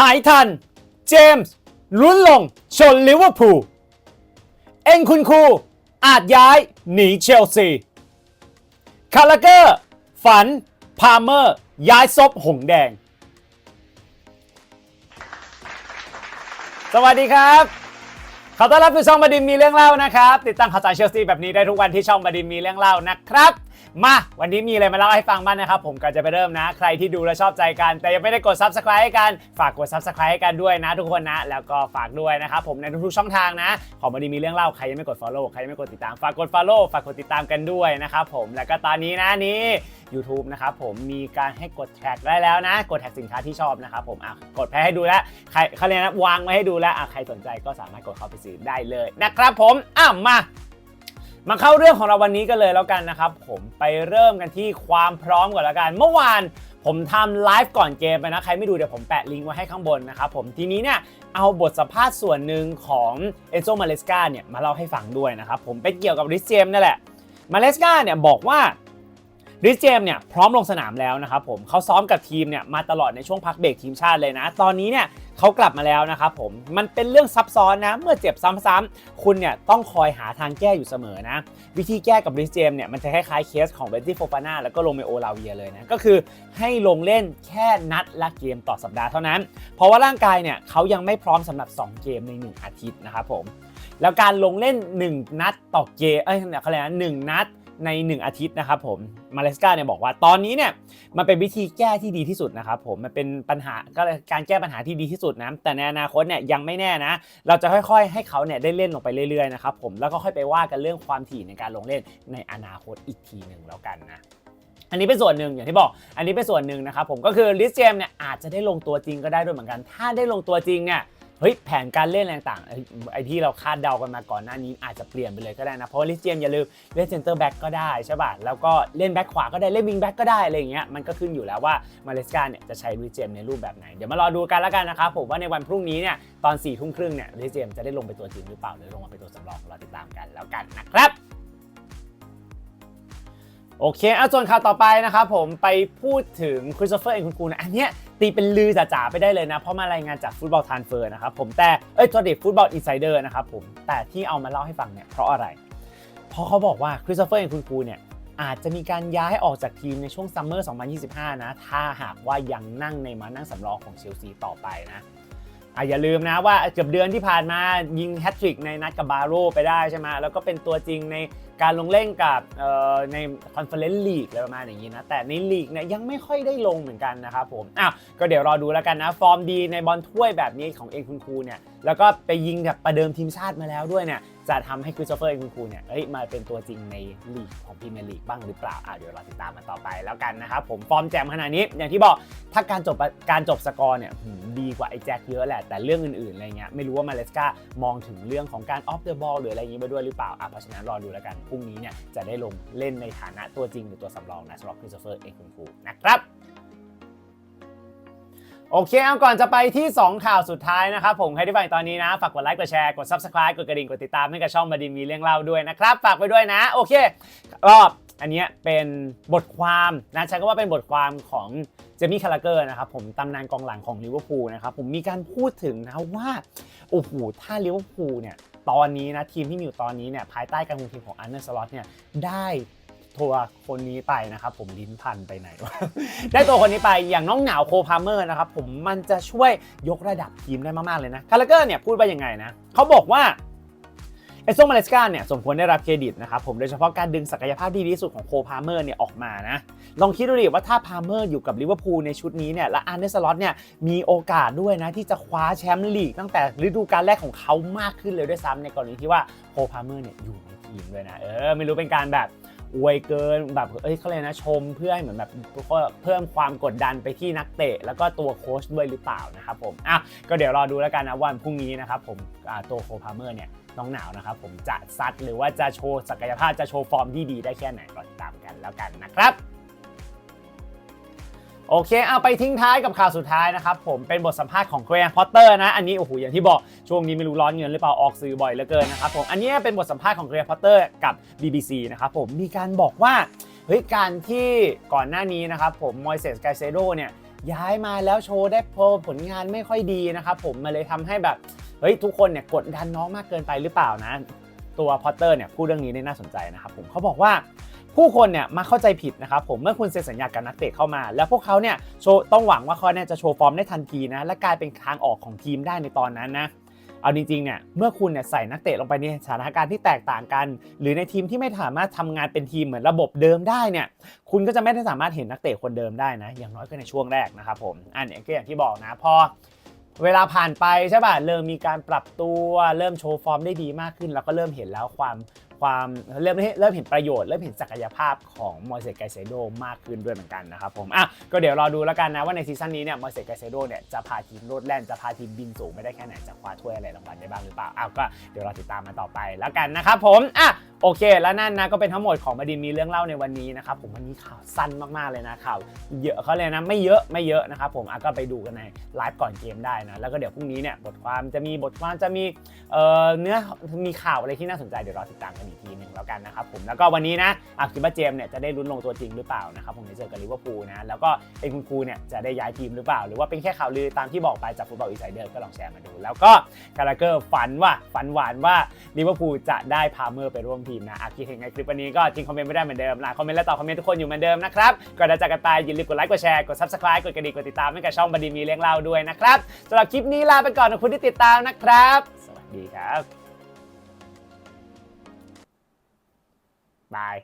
หายทัน เจมส์ลุ้นลงชนลิเวอร์พูล เอ็งคุณครูอาจย้ายหนีเชลซี คาราเกอร์ ฝัน พาเมอร์ ย้ายซบหงแดง สวัสดีครับขอต้อนรับสู่ช่องบดินมีเรื่องเล่านะครับ ติดตามข่าวสารเชลซีแบบนี้ได้ทุกวันที่ช่องบดินมีเรื่องเล่านะครับ มาวันนี้มีอะไรมาเล่าให้ฟังบ้างนะครับ ผมก่อนจะไปเริ่มนะ ใครที่ดูและชอบใจกัน แต่ยังไม่ได้กด subscribe ให้กันฝากกด subscribe ให้กันด้วยนะ ทุกคนนะ แล้วก็ฝากด้วยนะครับผมในทุกๆช่องทางนะ ของบดินมีเรื่องเล่าใครยังไม่กด follow ใครยังไม่กดติดตามฝากกด follow ฝากกดติดตามกันด้วยนะครับผมแล้วก็ตอนนี้นะนี่ YouTube นะครับผมมีการให้กดแท็กได้แล้วนะ กดแท็กสินค้าที่ชอบนะครับผมอะกดแพ้ให้ดูแล้วใครเขาเรียกนะวางไว้ให้ดูแล้วอะใครสนใจก็สามารถกดเข้าไปซื้อได้เลยนะครับผมอะมา มาเข้าเรื่องของเราวันนี้กันเลยแล้วกันนะครับ ผมไปเริ่มกันที่ความพร้อมก่อนแล้วกัน เมื่อวานผมทำไลฟ์ก่อนเกมไปนะ ใครไม่ดูเดี๋ยวผมแปะลิงก์ไว้ให้ข้างบนนะครับผมทีนี้เนี่ยเอาบทสัมภาษณ์ส่วนหนึ่งของเอโซมาเลสกาเนี่ยมาเล่าให้ฟังด้วยนะครับผมเป็นเกี่ยวกับริสเจมนั่นแหละมาเลสกาเนี่ยบอกว่า ริสเจมเนี่ยพร้อมลงสนามแล้วนะครับผมเขาซ้อมกับทีมเนี่ยมาตลอดในช่วงพักเบรกทีมชาติเลยนะ ตอนนี้เนี่ยเขากลับมาแล้วนะครับผมมันเป็นเรื่องซับซ้อนนะเมื่อเจ็บซ้ำๆคุณเนี่ยต้องคอยหาทางแก้อยู่เสมอนะ วิธีแก้กับริสเจมเนี่ยมันจะคล้ายๆเคสของเบนซี่โฟฟาน่าแล้วก็โรเมโอลาเวียเลยนะก็คือให้ลงเล่นแค่นัดละเกมต่อสัปดาห์เท่านั้น เพราะว่าร่างกายเนี่ยเขายังไม่พร้อมสำหรับ 2 เกมใน 1 อาทิตย์นะครับผมแล้วการลงเล่น 1 นัดต่อเกมเอ้ยเนี่ยเขาเรียกนะหนึ่งนัด ใน 1 อาทิตย์นะครับผมมาเลสกาเนี่ยบอกว่าตอนนี้เนี่ยมันเป็นวิธีแก้ที่ดีที่สุดนะครับผมมันเป็นปัญหาก็เลยการแก้ปัญหาที่ดีที่สุดนะแต่ในอนาคตเนี่ยยังไม่แน่นะ เราจะค่อยๆ ให้เขาเนี่ยได้เล่นลงไปเรื่อยๆนะครับผมแล้วก็ค่อยไปว่ากันเรื่องความถี่ในการลงเล่นในอนาคตอีกทีหนึ่งแล้วกันนะอันนี้เป็นส่วนหนึ่งอย่างที่บอก อันนี้เป็นส่วนหนึ่งนะครับผมก็คือลิสเจมเนี่ยอาจจะได้ลงตัวจริงก็ได้ด้วยเหมือนกัน ถ้าได้ลงตัวจริงเนี่ย เฮ้ยแผนการเล่นอะไรต่างไอ้ที่เราคาดเดากันมาก่อนหน้านี้อาจจะเปลี่ยนไปเลยก็ได้นะ เพราะว่าลิเจมอย่าลืมเล่นเซนเตอร์แบ็กก็ได้ใช่ป่ะแล้วก็เล่นแบ็กขวาก็ได้เล่นวิงแบ็กก็ได้อะไรอย่างเงี้ยมันก็ขึ้นอยู่แล้วว่ามาเลสกาเนี่ยจะใช้ลิเจมในรูปแบบไหน เดี๋ยวมารอดูกันแล้วกันนะครับผมว่าในวันพรุ่งนี้เนี่ยตอน4ี่ทุ่มครึ่งเนี่ยลิเจมจะได้ลงไปตัวจริงหรือเปล่าหรือลงมาเป็นตัวสำรองรอติดตามกันแล้วกันนะครับ โอเคเอาส่วนข่าวต่อไปนะครับผมไปพูดถึงคริสโตเฟอร์เอ็นคุณคูนะอันเนี้ยตีเป็นลือจ๋าๆไปได้เลยนะ เพราะมารายงานจากฟุตบอลทานเฟอร์นะครับผมแต่เอ้ยตัวเด็กฟุตบอลอินไซเดอร์นะครับผมแต่ที่เอามาเล่าให้ฟังเนี่ยเพราะอะไร เพราะเขาบอกว่าคริสโตเฟอร์เอ็นคุณคูเนี่ยอาจจะมีการย้ายออกจากทีมในช่วงซัมเมอร์ 2025 นะ ถ้าหากว่ายังนั่งในมานั่งสำรองของเชลซีต่อไปนะอะอย่าลืมนะว่าเกือบเดือนที่ผ่านมายิงแฮตทริกในนัดกับบาโรไปได้ใช่ไหมแล้วก็เป็นตัวจริงใน การลงเล่นกับในคอนเฟอเรนซ์ลีกอะไรประมาณอย่างนี้นะแต่ในลีกเนี่ยยังไม่ค่อยได้ลงเหมือนกันนะครับผมอ้าวก็เดี๋ยวรอดูแล้วกันนะฟอร์มดีในบอลถ้วยแบบนี้ของเองคุณครูเนี่ย แล้วก็ไปยิงแบบประเดิมทีมชาติมาแล้วด้วยเนี่ยจะทำให้คริสโตเฟอร์เองคุณครูเนี่ยเอ้ยมาเป็นตัวจริงในลีกของพรีเมียร์ลีกบ้างหรือเปล่าอะเดี๋ยวเราติดตามมันต่อไปแล้วกันนะครับผมฟอร์มแจมขนาดนี้ อย่างที่บอกถ้าการจบการจบสกอร์เนี่ยดีกว่าไอ้แจ็คเยอะแหละ แต่เรื่องอื่นๆอะไรเงี้ยไม่รู้ว่ามาเลสกามองถึงเรื่องของการออฟเดอะบอลหรืออะไรอย่างนี้ไปด้วยหรือเปล่าอะเพราะฉะนั้นรอดูแล้วกันพรุ่งนี้เนี่ยจะได้ลงเล่นในฐานะตัวจริงหรือตัวสำรองนะสำหรับคริสโตเฟอร์เองคุณครูนะครับ โอเคเอาก่อนจะไปที่ 2 ข่าวสุดท้ายนะครับผมใครที่ฟังตอนนี้นะ ฝากกดไลค์กดแชร์กด subscribe กดกระดิ่งกดติดตามให้กับช่องมาดินมีเรื่องเล่าด้วยนะครับ ฝากไปด้วยนะ โอเคก็อันนี้เป็นบทความนะใช้ก็ว่าเป็นบทความของเจมี่คาราเกอร์นะครับผมตำนานกองหลังของลิเวอร์พูลนะครับผมมีการพูดถึงนะว่าโอ้โหถ้าลิเวอร์พูลเนี่ยตอนนี้นะทีมที่มีอยู่ตอนนี้เนี่ยภายใต้การคุมทีมของอันเดอร์สล็อตเนี่ยได้ ตัวคนนี้ไปนะครับผมลิ้นพันไปไหนวะได้ตัวคนนี้ไปอย่างน้องหนาวโคพาเมอร์นะครับผมมันจะช่วยยกระดับทีมได้มาก ๆ เลยนะคาราเกอร์เนี่ยพูดไปยังไงนะเขาบอกว่าเอสโซมาเลสกาเนี่ยสมควรได้รับเครดิตนะครับผมโดยเฉพาะการดึงศักยภาพที่ดีที่สุดของโคพาเมอร์เนี่ยออกมานะ ลองคิดดูดิว่าถ้าพาเมอร์อยู่กับลิเวอร์พูลในชุดนี้เนี่ยและอันเดอร์สล็อตเนี่ยมีโอกาสด้วยนะ ที่จะคว้าแชมป์ลีกตั้งแต่ฤดูกาลแรกของเขามากขึ้นเลยด้วยซ้ำในกรณีที่ว่าโคพาเมอร์เนี่ยอยู่ในทีมด้วยนะเออไม่รู้เป็นการแบบ อวยเกินแบบเอ้ยเขาเลยกนะชมเพื่อให้เหมือนแบบเพิ่มความกดดันไปที่นักเตะ แล้วก็ตัวโค้ชด้วยหรือเปล่านะครับผมอะก็เดี๋ยวรอดูแล้วกันนะวันพรุ่งนี้นะครับผมตัวโคพาเมอร์เนี่ยน้องหนาวนะครับผมจะซัดหรือว่าจะโชว์ศักยภาพจะโชว์ฟอร์มที่ดีได้แค่ไหนรอติดตามกันแล้วกันนะครับ โอเคเอาไปทิ้งท้ายกับข่าวสุดท้ายนะครับ ผมเป็นบทสัมภาษณ์ของแกรนพอตเตอร์นะ อันนี้โอ้โหอย่างที่บอกช่วงนี้ไม่รู้ร้อนเงินหรือเปล่าออกสื่อบ่อยเหลือเกินนะครับผมอันนี้เป็นบทสัมภาษณ์ของแกรนพอตเตอร์กับ BBC นะครับผมมีการบอกว่าเฮ้ยการที่ก่อนหน้านี้นะครับผมมอยเซสไกเซโดเนี่ยย้ายมาแล้วโชว์ได้พอผลงานไม่ค่อยดีนะครับผมมันเลยทำให้แบบเฮ้ยทุกคนเนี่ยกดดันน้องมากเกินไปหรือเปล่านะ ตัวพอตเตอร์เนี่ยพูดเรื่องนี้ได้น่าสนใจนะครับผมเขาบอกว่า ผู้คนเนี่ยมาเข้าใจผิดนะครับผมเมื่อคุณเซ็นสัญญากับนักเตะเข้ามา แล้วพวกเขาเนี่ยโชว์ต้องหวังว่าเขาเนี่ยจะโชว์ฟอร์มได้ทันทีนะและกลายเป็นทางออกของทีมได้ในตอนนั้นนะเอาจริงๆเนี่ยเมื่อคุณเนี่ยใส่นักเตะลงไปในสถานการณ์ที่แตกต่างกัน หรือในทีมที่ไม่สามารถทำงานเป็นทีมเหมือนระบบเดิมได้เนี่ยคุณก็จะไม่ได้สามารถเห็นนักเตะคนเดิมได้นะอย่างน้อยก็ในช่วงแรกนะครับผมอันนี้ก็อย่างที่บอกนะพอเวลาผ่านไปใช่ป่ะเริ่มมีการปรับตัว เริ่มโชว์ฟอร์มได้ดีมากขึ้น แล้วก็เริ่มเห็นแล้วความ ความเริ่มเริ่มเห็นประโยชน์เริ่มเห็นศักยภาพของมอยเซไกเซโดมากขึ้นด้วยเหมือนกันนะครับผมอะก็เดี๋ยวรอดูแล้วกันนะว่าในซีซั่นนี้เนี่ยมอยเซไกเซโดเนี่ยจะพาทีมโลดแล่นจะพาทีมบินสูงไม่ได้แค่ไหนจะคว้าถ้วยอะไรรางวัลได้บ้างหรือเปล่าอ้าวก็เดี๋ยวเราติดตามมาต่อไปแล้วกันนะครับผมอะโอเค แล้วนั่นนะก็เป็นทั้งหมดของบดินมีเรื่องเล่าในวันนี้นะครับผมวันนี้ข่าวสั้นมากๆเลยนะข่าวเยอะเขาเลยนะไม่เยอะไม่เยอะนะครับผมอะก็ไปดูกันในไลฟ์ก่อนเกมได้นะแล้วก็เดี๋ยวพรุ่งนี้เนี่ยบทความจะมีบทความจะมีเอ่อเนื้อมีข่าวอะไรที่น่าสนใจเดี๋ยวรอติดตามกันอีกทีหนึ่งแล้วกันนะครับผมแล้วก็วันนี้นะอาคิดว่าเจมส์เนี่ยจะได้ลุ้นลงตัวจริงหรือเปล่านะครับผมในเจอกับลิเวอร์พูลนะแล้วก็เป็นคุณครูเนี่ยจะได้ย้ายทีมหรือเปล่า หรือว่าเป็นแค่ข่าวลือตามที่บอกไปจากฟุตบอลอินไซเดอร์ก็ลองแชร์มาดู แล้วก็คาราเกอร์ฝันว่าฝันหวานว่าลิเวอร์พูลจะได้พาเมอร์ไปร่วมทีมนะอาคิดเห็นไงคลิปวันนี้ก็จริงคอมเมนต์ไม่ได้เหมือนเดิมนะคอมเมนต์และตอบคอมเมนต์ทุกคนอยู่เหมือนเดิมนะครับก่อนจะจากกันไปอย่าลืมกดไลค์กดแชร์กด subscribe กดกระดิ่งกดติดตามให้กับช่องบดีมีเลี้ยงเล่าด้วยนะครับสำหรับคลิปนี้ลาไปก่อนขอบคุณที่ติดตามนะครับ สวัสดีครับ บาย